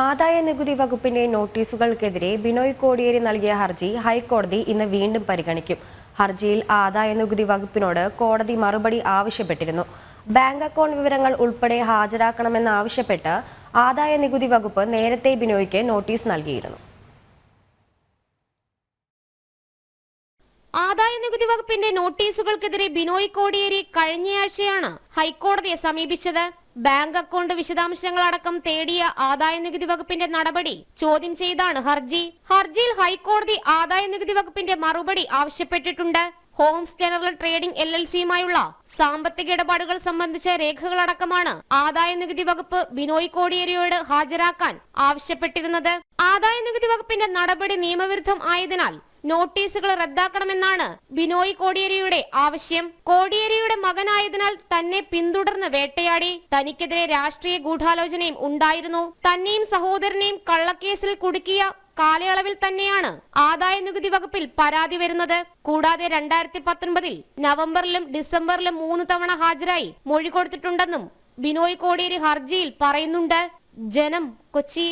ആദായ നികുതി വകുപ്പിന്റെ നോട്ടീസുകൾക്കെതിരെ ബിനോയ് കോടിയേരി നൽകിയ ഹർജി ഹൈക്കോടതി ഇന്ന് വീണ്ടും പരിഗണിക്കും. ഹർജിയിൽ ആദായ നികുതി വകുപ്പിനോട് കോടതി മറുപടി ആവശ്യപ്പെട്ടിരുന്നു. ബാങ്ക് അക്കൗണ്ട് വിവരങ്ങൾ ഉൾപ്പെടെ ഹാജരാക്കണമെന്നാവശ്യപ്പെട്ട് ആദായ നികുതി വകുപ്പ് നേരത്തെ ബിനോയ്ക്ക് നോട്ടീസ് നൽകിയിരുന്നു. ആദായ നികുതി വകുപ്പിന്റെ നോട്ടീസുകൾക്കെതിരെ ബിനോയ് കോടിയേരി കഴിഞ്ഞയാഴ്ചയാണ് ഹൈക്കോടതിയെ സമീപിച്ചത്. ബാങ്ക് അക്കൗണ്ട് വിശദാംശങ്ങളടക്കം തേടിയ ആദായ നികുതി വകുപ്പിന്റെ നടപടി ചോദ്യം ചെയ്താണ് ഹർജി. ഹർജിയിൽ ഹൈക്കോടതി ആദായ നികുതി വകുപ്പിന്റെ മറുപടി ആവശ്യപ്പെട്ടിട്ടുണ്ട്. Homes General Trading L L സിയുമായുള്ള സാമ്പത്തിക ഇടപാടുകൾ സംബന്ധിച്ച രേഖകളടക്കമാണ് ആദായ നികുതി വകുപ്പ് ബിനോയ് കോടിയേരിയോട് ഹാജരാക്കാൻ ആവശ്യപ്പെട്ടിരുന്നത്. ആദായ നികുതി വകുപ്പിന്റെ നടപടി നിയമവിരുദ്ധം ആയതിനാൽ നോട്ടീസുകൾ റദ്ദാക്കണമെന്നാണ് ബിനോയ് കോടിയേരിയുടെ ആവശ്യം. കോടിയേരിയുടെ മകനായതിനാൽ തന്നെ പിന്തുടർന്ന് വേട്ടയാടി. തനിക്കെതിരെ രാഷ്ട്രീയ ഗൂഢാലോചനയും ഉണ്ടായിരുന്നു. തന്നെയും സഹോദരനെയും കള്ളക്കേസിൽ കുടുക്കിയ കാലയളവിൽ തന്നെയാണ് ആദായ നികുതി വകുപ്പിൽ പരാതി വരുന്നത്. കൂടാതെ രണ്ടായിരത്തി പത്തൊൻപതിൽ നവംബറിലും ഡിസംബറിലും മൂന്ന് തവണ ഹാജരായി മൊഴി കൊടുത്തിട്ടുണ്ടെന്നും ബിനോയ് കോടിയേരി ഹർജിയിൽ പറയുന്നുണ്ട്. ജനം കൊച്ചി.